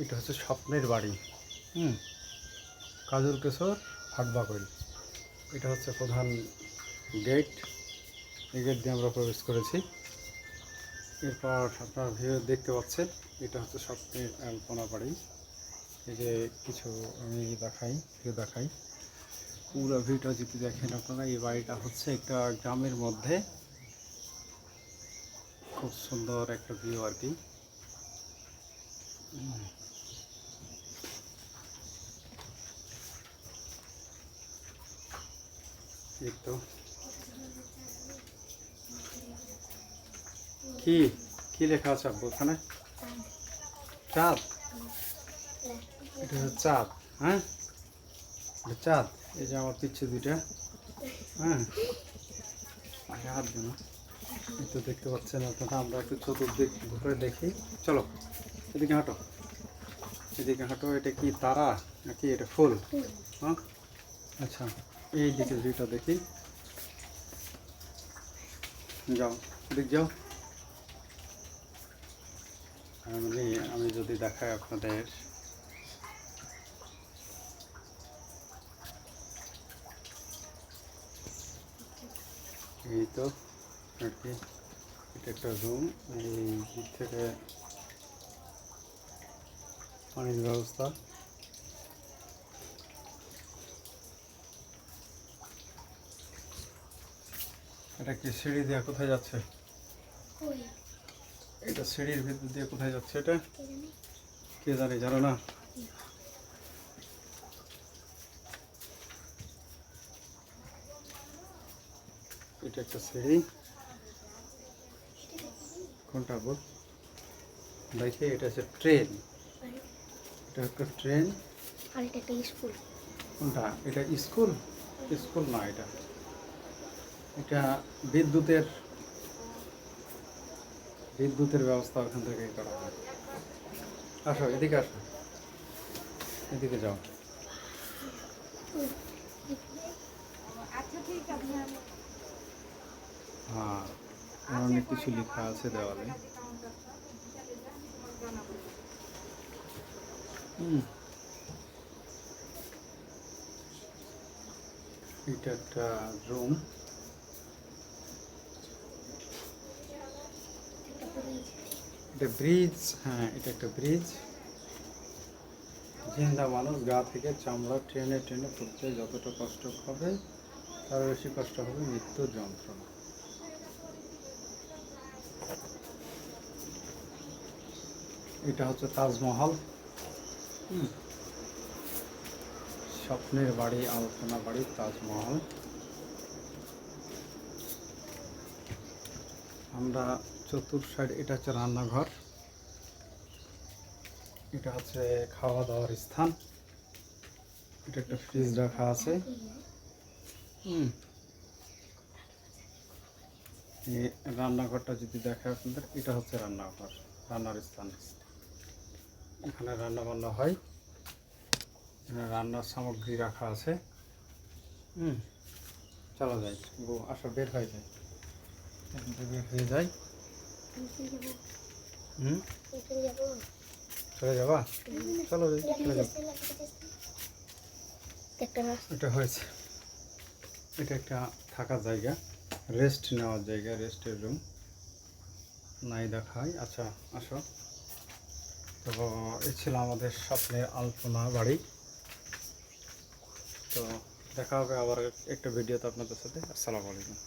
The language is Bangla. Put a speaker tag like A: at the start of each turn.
A: এটা হচ্ছে স্বপ্নের বাড়ি। হুম? কাজুর কেশর হাটবাকল এটা হচ্ছে প্রধান গেট এই গেট দিয়ে আমরা প্রবেশ করেছি। এরপর আপনার ভিউ দেখতে পাচ্ছেন, এটা হচ্ছে স্বপ্নের আলপনা বাড়ি। এই যে কিছু আমি দেখাই ভিউ দেখাই। পুরো ভিউটা যদি দেখেন আপনারা, এই বাড়িটা হচ্ছে একটা গ্রামের মধ্যে। খুব সুন্দর একটা ভিউ আর কি। এই তো। কি? কি লেখা আছে আব্বু ওখানে? চাঁদ। এটা চাঁদ হ্যাঁ? চাঁদ এই যে আমার পিচ্ছে দুইটা হ্যাঁ? আগে হাত দিন এই তো দেখতে পাচ্ছেন আপনারা আমরা একটু চতুর্দিক ঘুরে দেখি। চলো এদিকে হাঁটো। এদিকে হাঁটো এটা কি তারা নাকি এটা ফুল। হ্যাঁ? আচ্ছা। এই দিকে ভিউটা দেখি। যাও, এদিক যাও। আমি আমি যদি দেখাই আপনাদের। এই তো আর কি এটা একটা রুম এই দিক থেকে পানির ব্যবস্থা। এটা কি সিঁড়ি দিয়ে কোথায় যাচ্ছে? এটা সিঁড়ির ভিতর দিয়ে কোথায় যাচ্ছে এটা? কে জানে জানো না? এটা একটা সিঁড়ি। কোনটা বল? দেখে এটা হচ্ছে ট্রেন। এটা একটা ট্রেন।
B: আর এটা একটা স্কুল।
A: কোনটা? এটা স্কুল? স্কুল না এটা। এটা বিদ্যুতের বিদ্যুতের ব্যবস্থা ওখান থেকে করা হয়। আসো এদিকে আসো। এদিকে যাও। হ্যাঁ অনেক কিছু লেখা আছে দেওয়ালে। হুম। এটা একটা রুম। এটা ব্রিজ হ্যাঁ এটা একটা ব্রিজ জিন্দা মানুষ গা থেকে চামড়া ট্রেনে ট্রেনে পড়তে যতটা কষ্ট হবে তার বেশি কষ্ট হবে মৃত্যুর যন্ত্রণা। এটা হচ্ছে তাজমহল। স্বপ্নের বাড়ি আলোচনা বাড়ি তাজমহল। আমরা চতুর সাইড, এটা হচ্ছে রান্নাঘর। এটা হচ্ছে খাওয়া দাওয়ার স্থান। এটা একটা ফ্রিজ রাখা আছে। রান্নাঘরটা যদি দেখে আপনাদের, এটা হচ্ছে রান্নাঘর, রান্নার স্থান। এখানে রান্না বান্না হয়। এখানে রান্নার সামগ্রী রাখা আছে। হুম। চলো বউ আসো, বের হয়ে যায় বের হয়ে যাই। হুম? চলে যাবা? চলো চলে যাব। এটা হয়েছে। এটা একটা থাকার জায়গা রেস্ট নেওয়ার জায়গা রেস্টের রুম নাই দেখায় আচ্ছা আসো। তো এই ছিল আমাদের স্বপ্নের আলপনা বাড়ি। তো, দেখা হবে আবার একটা ভিডিওতে আপনাদের সাথে। আসসালামু আলাইকুম।